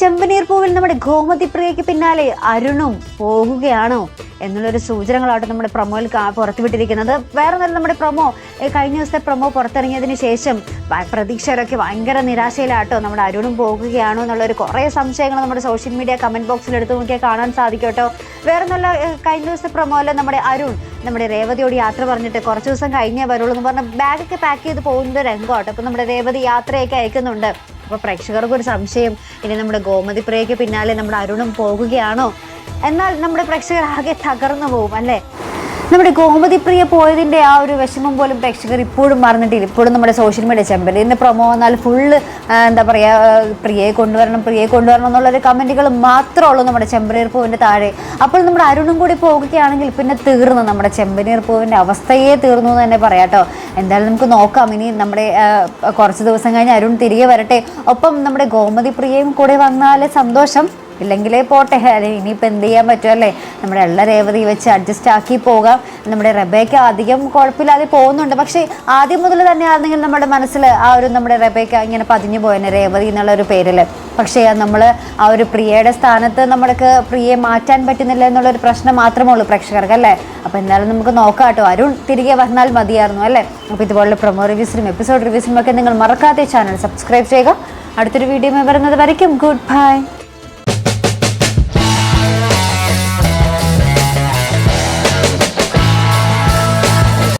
ചെമ്പനീർ പൂവിൽ നമ്മുടെ ഗോമതി പ്രിയയ്ക്ക് പിന്നാലെ അരുണും പോകുകയാണോ എന്നുള്ളൊരു സൂചനകളാണ് നമ്മുടെ പ്രൊമോയിൽ പുറത്തുവിട്ടിരിക്കുന്നത്. വേറെ നല്ല നമ്മുടെ പ്രൊമോ കഴിഞ്ഞ ദിവസത്തെ പ്രൊമോ പുറത്തിറങ്ങിയതിന് ശേഷം പ്രതീക്ഷകളൊക്കെ ഭയങ്കര നിരാശയിലാട്ടോ നമ്മുടെ അരുണും പോകുകയാണോ എന്നുള്ളൊരു കുറേ സംശയങ്ങൾ നമ്മുടെ സോഷ്യൽ മീഡിയ കമന്റ് ബോക്സിൽ എടുത്തു നോക്കിയാൽ കാണാൻ സാധിക്കും കേട്ടോ വേറെ നല്ല കഴിഞ്ഞ ദിവസത്തെ പ്രൊമോയിൽ നമ്മുടെ അരുൺ നമ്മുടെ രേവതിയോട് യാത്ര പറഞ്ഞിട്ട് കുറച്ച് ദിവസം കഴിഞ്ഞേ വരുള്ളൂ എന്ന് പറഞ്ഞ ബാഗൊക്കെ പാക്ക് ചെയ്ത് പോകുന്നത് രംഗമാട്ടോ. അപ്പോൾ നമ്മുടെ രേവതി യാത്രയൊക്കെ അയക്കുന്നുണ്ട്. അപ്പോൾ പ്രേക്ഷകർക്ക് ഒരു സംശയം ഇനി നമ്മുടെ ഗോമതി പ്രിയയ്ക്ക് പിന്നാലെ നമ്മുടെ അരുണും പോകുകയാണോ? എന്നാൽ നമ്മുടെ പ്രേക്ഷകർ ആകെ തകർന്നു പോകും അല്ലേ? നമ്മുടെ ഗോമതി പ്രിയ പോയതിന്റെ ആ ഒരു വിഷമം പോലും പ്രേക്ഷകർ ഇപ്പോഴും മറന്നിട്ടില്ല. ഇപ്പോഴും നമ്മുടെ സോഷ്യൽ മീഡിയ ചെമ്പൽ ഇന്ന് പ്രൊമോ വന്നാൽ ഫുള്ള് എന്താ പറയുക പ്രിയയെ കൊണ്ടുവരണം പ്രിയയെ കൊണ്ടുവരണം എന്നുള്ളൊരു കമന്റുകൾ മാത്രമേ ഉള്ളൂ നമ്മുടെ ചെമ്പനീർ പൂവിന്റെ താഴെ. അപ്പോൾ നമ്മുടെ അരുണും കൂടി പോകുകയാണെങ്കിൽ പിന്നെ തീർന്നു നമ്മുടെ ചെമ്പനീർ പൂവിന്റെ അവസ്ഥയെ തീർന്നു എന്ന് തന്നെ പറയാം കേട്ടോ. എന്തായാലും നമുക്ക് നോക്കാം. ഇനി നമ്മുടെ കുറച്ച് ദിവസം കഴിഞ്ഞ് അരുൺ തിരികെ വരട്ടെ. ഒപ്പം നമ്മുടെ ഗോമതി പ്രിയയും കൂടെ വന്നാലേ സന്തോഷം. ഇല്ലെങ്കിലേ പോട്ടെ. അല്ലെ ഇനിയിപ്പോൾ എന്ത് ചെയ്യാൻ പറ്റുമോ അല്ലേ? നമ്മുടെ എല്ലാ രേവതി വെച്ച് അഡ്ജസ്റ്റ് ആക്കി പോകാം. നമ്മുടെ റബേക്ക് അധികം കുഴപ്പമില്ലാതെ പോകുന്നുണ്ട്. പക്ഷേ ആദ്യം മുതൽ തന്നെ ആണെങ്കിൽ നമ്മുടെ മനസ്സിൽ ആ ഒരു നമ്മുടെ റബേക്ക ഇങ്ങനെ പതിഞ്ഞു പോയനെ രേവതി എന്നുള്ള ഒരു പേരിൽ പക്ഷേ നമ്മൾ ആ ഒരു പ്രിയയുടെ സ്ഥാനത്ത് നമ്മൾക്ക് പ്രിയയെ മാറ്റാൻ പറ്റുന്നില്ല എന്നുള്ളൊരു പ്രശ്നം മാത്രമേ ഉള്ളൂ പ്രേക്ഷകർക്ക് അല്ലേ? അപ്പോൾ എന്തായാലും നമുക്ക് നോക്കാം കേട്ടോ. അരുൺ തിരികെ വന്നാൽ മതിയായിരുന്നു അല്ലേ? അപ്പോൾ ഇതുപോലുള്ള പ്രൊമോ റിവ്യൂസിനും എപ്പിസോഡ് റിവ്യൂസിനും ഒക്കെ നിങ്ങൾ മറക്കാതെ ചാനൽ സബ്സ്ക്രൈബ് ചെയ്യുക. അടുത്തൊരു വീഡിയോ വരുന്നത് വരയ്ക്കും. Good bye